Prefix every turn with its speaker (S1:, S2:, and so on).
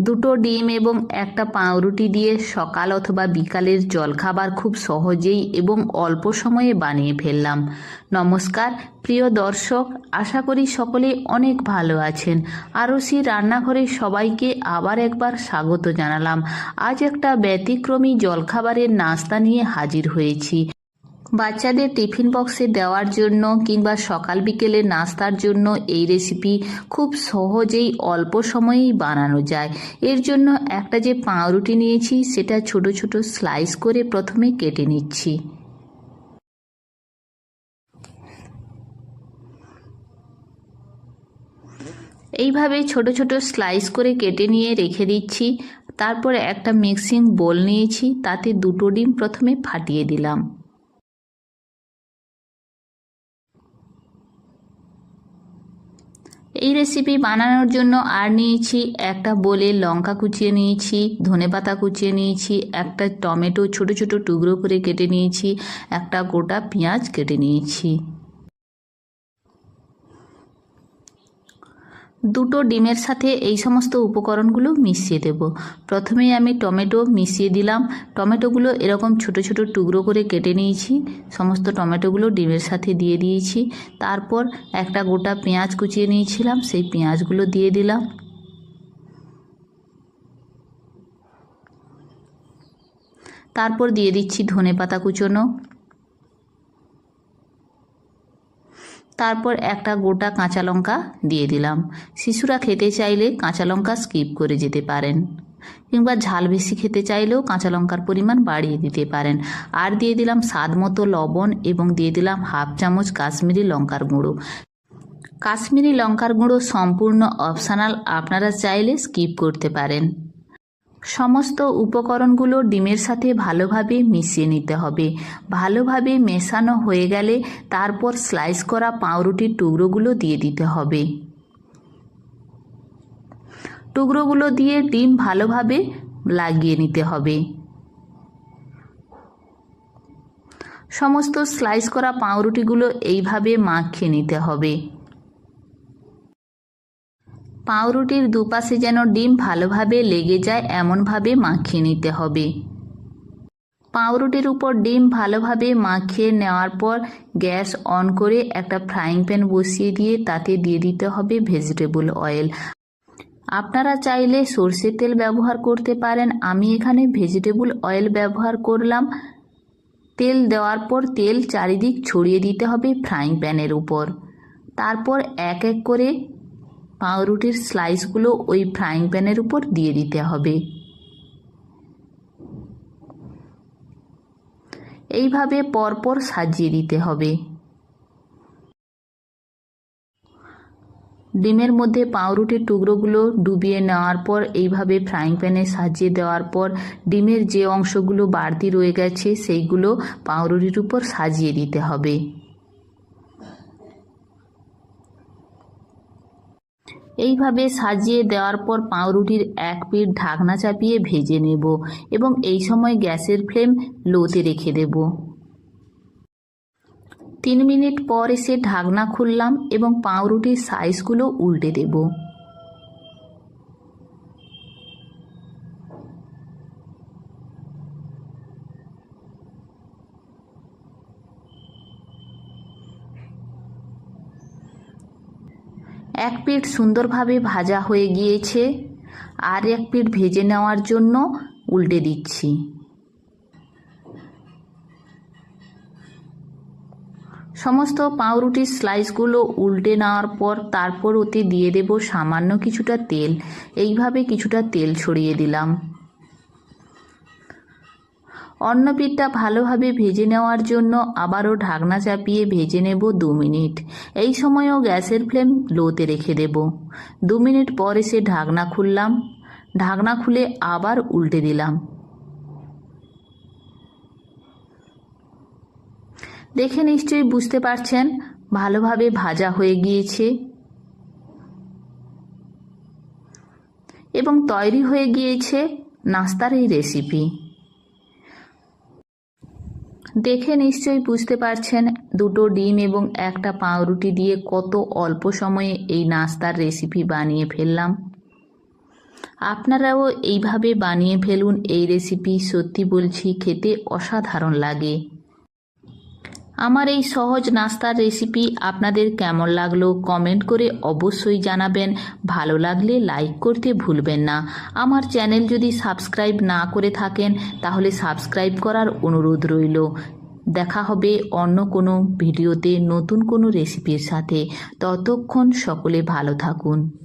S1: দুটো ডিম এবং একটা পাউরুটি দিয়ে সকাল অথবা বিকালের জলখাবার খুব সহজেই এবং অল্প সময়ে বানিয়ে ফেললাম। নমস্কার, প্রিয় দর্শক, আশা করি সকলে অনেক ভালো আছেন। আরসি রান্নাঘরে সবাইকে আবার একবার স্বাগত জানালাম। আজ একটা ব্যতিক্রমী জলখাবারের নাস্তা নিয়ে হাজির হয়েছি। বাচ্চাদের টিফিন বক্সে দেওয়ার জন্য কিংবা সকাল বিকেলে নাস্তার জন্য এই রেসিপি খুব সহজেই অল্প সময়েই বানানো যায়। এর জন্য একটা যে পাউরুটি নিয়েছি, সেটা ছোট ছোট স্লাইস করে প্রথমে কেটে নিচ্ছি। এইভাবে ছোট ছোট স্লাইস করে কেটে নিয়ে রেখে দিচ্ছি। তারপরে একটা মিক্সিং বোল নিয়েছি, তাতে দুটো ডিম প্রথমে ফাটিয়ে দিলাম। এই রেসিপি বানানোর জন্য আর নিয়েছি একটা বলে লঙ্কা কুচিয়ে নিয়েছি, ধনে পাতা কুচিয়ে নিয়েছি, একটা টমেটো ছোট ছোট টুকরো করে কেটে নিয়েছি, একটা গোটা পেঁয়াজ কেটে নিয়েছি। দুটো ডিমের সাথে এই সমস্ত উপকরণগুলো মিশিয়ে দেব। প্রথমেই আমি টমেটো মিশিয়ে দিলাম। টমেটোগুলো এরকম ছোট ছোট টুকরো করে কেটে নিয়েছি। সমস্ত টমেটোগুলো ডিমের সাথে দিয়ে দিয়েছি। তারপর একটা গোটা পেঁয়াজ কুচিয়ে নিয়েছিলাম, সেই পেঁয়াজগুলো দিয়ে দিলাম। তারপর দিয়ে দিচ্ছি ধনে পাতা কুচোনো। তারপর একটা গোটা কাঁচা লঙ্কা দিয়ে দিলাম। শিশুরা খেতে চাইলে কাঁচা লঙ্কা স্কিপ করে যেতে পারেন। কিংবা ঝাল বেশি খেতে চাইলেও কাঁচা লঙ্কার পরিমাণ বাড়িয়ে দিতে পারেন। আর দিয়ে দিলাম স্বাদ মতো লবণ এবং দিয়ে দিলাম হাফ চামচ কাশ্মীরি লঙ্কার গুঁড়ো। কাশ্মীরি লঙ্কার গুঁড়ো সম্পূর্ণ অপশনাল আপনারা চাইলে স্কিপ করতে পারেন। সমস্ত উপকরণগুলো ডিমের সাথে ভালোভাবে মিশিয়ে নিতে হবে। ভালোভাবে মেশানো হয়ে গেলে তারপর স্লাইস করা পাউরুটির টুকরোগুলো দিয়ে দিতে হবে। টুকরোগুলো দিয়ে ডিম ভালোভাবে লাগিয়ে নিতে হবে। সমস্ত স্লাইস করা পাউরুটিগুলো এইভাবে মাখিয়ে নিতে হবে। পাউরুটির দুপাশে যেন ডিম ভালোভাবে লেগে যায়, এমনভাবে মাখিয়ে নিতে হবে। পাউরুটির উপর ডিম ভালোভাবে মাখিয়ে নেওয়ার পর গ্যাস অন করে একটা ফ্রাইং প্যান বসিয়ে দিয়ে তাতে দিয়ে দিতে হবে ভেজিটেবল অয়েল। আপনারা চাইলে সর্ষের তেল ব্যবহার করতে পারেন। আমি এখানে ভেজিটেবল অয়েল ব্যবহার করলাম। তেল দেওয়ার পর তেল চারিদিক ছড়িয়ে দিতে হবে ফ্রাইং প্যানের উপর। তারপর এক এক করে পাউরুটির স্লাইসগুলো ওই ফ্রাইং প্যানের উপর দিয়ে দিতে হবে। এইভাবে পরপর সাজিয়ে দিতে হবে। ডিমের মধ্যে পাউরুটির টুকরোগুলো ডুবিয়ে নেওয়ার পর, এইভাবে ফ্রাইং প্যানে সাজিয়ে দেওয়ার পর, ডিমের যে অংশগুলো বাড়তি রয়ে গেছে, সেইগুলো পাউরুটির উপর সাজিয়ে দিতে হবে। এইভাবে সাজিয়ে দেওয়ার পর পাউরুটির এক পিঠ ঢাকনা চাপিয়ে ভেজে নেব এবং এই সময় গ্যাসের ফ্লেম লোতে রেখে দেব। তিন মিনিট পর এসে ঢাকনা খুললাম এবং পাউরুটির সাইজগুলো উল্টে দেব। এক পিঠ সুন্দরভাবে ভাজা হয়ে গিয়েছে, আর এক পিঠ ভেজে নেওয়ার জন্য উল্টে দিচ্ছি। সমস্ত পাউরুটির স্লাইসগুলো উল্টে নেওয়ার পর তারপর ওতে দিয়ে দেব সামান্য কিছুটা তেল। এইভাবে কিছুটা তেল ছড়িয়ে দিলাম। অন্য পিঠটা ভালোভাবে ভেজে নেওয়ার জন্য আবারও ঢাকনা চাপিয়ে ভেজে নেব দু মিনিট। এই সময়ও গ্যাসের ফ্লেম লোতে রেখে দেব। দু মিনিট পর এসে ঢাকনা খুললাম। ঢাকনা খুলে আবার উল্টে দিলাম। দেখে নিশ্চয়ই বুঝতে পারছেন, ভালোভাবে ভাজা হয়ে গিয়েছে। এবং তৈরি হয়ে গিয়েছে নাস্তার এই রেসিপি দেখে নিশ্চয়ই বুঝতে পারছেন দুটো ডিম এবং একটা পাউরুটি দিয়ে কত অল্প সময়ে এই নাস্তার রেসিপি বানিয়ে ফেললাম। আপনারাও এইভাবে বানিয়ে ফেলুন এই রেসিপি সত্যি বলছি, খেতে অসাধারণ লাগে। আমার এই সহজ নাস্তার রেসিপি আপনাদের কেমন লাগল কমেন্ট করে অবশ্যই জানাবেন। ভালো লাগলে লাইক করতে ভুলবেন না। আমার চ্যানেল যদি সাবস্ক্রাইব না করে থাকেন, তাহলে সাবস্ক্রাইব করার অনুরোধ রইল। দেখা হবে অন্য কোনো ভিডিওতে নতুন কোনো রেসিপির সাথে। ততক্ষণ সকলে ভালো থাকুন।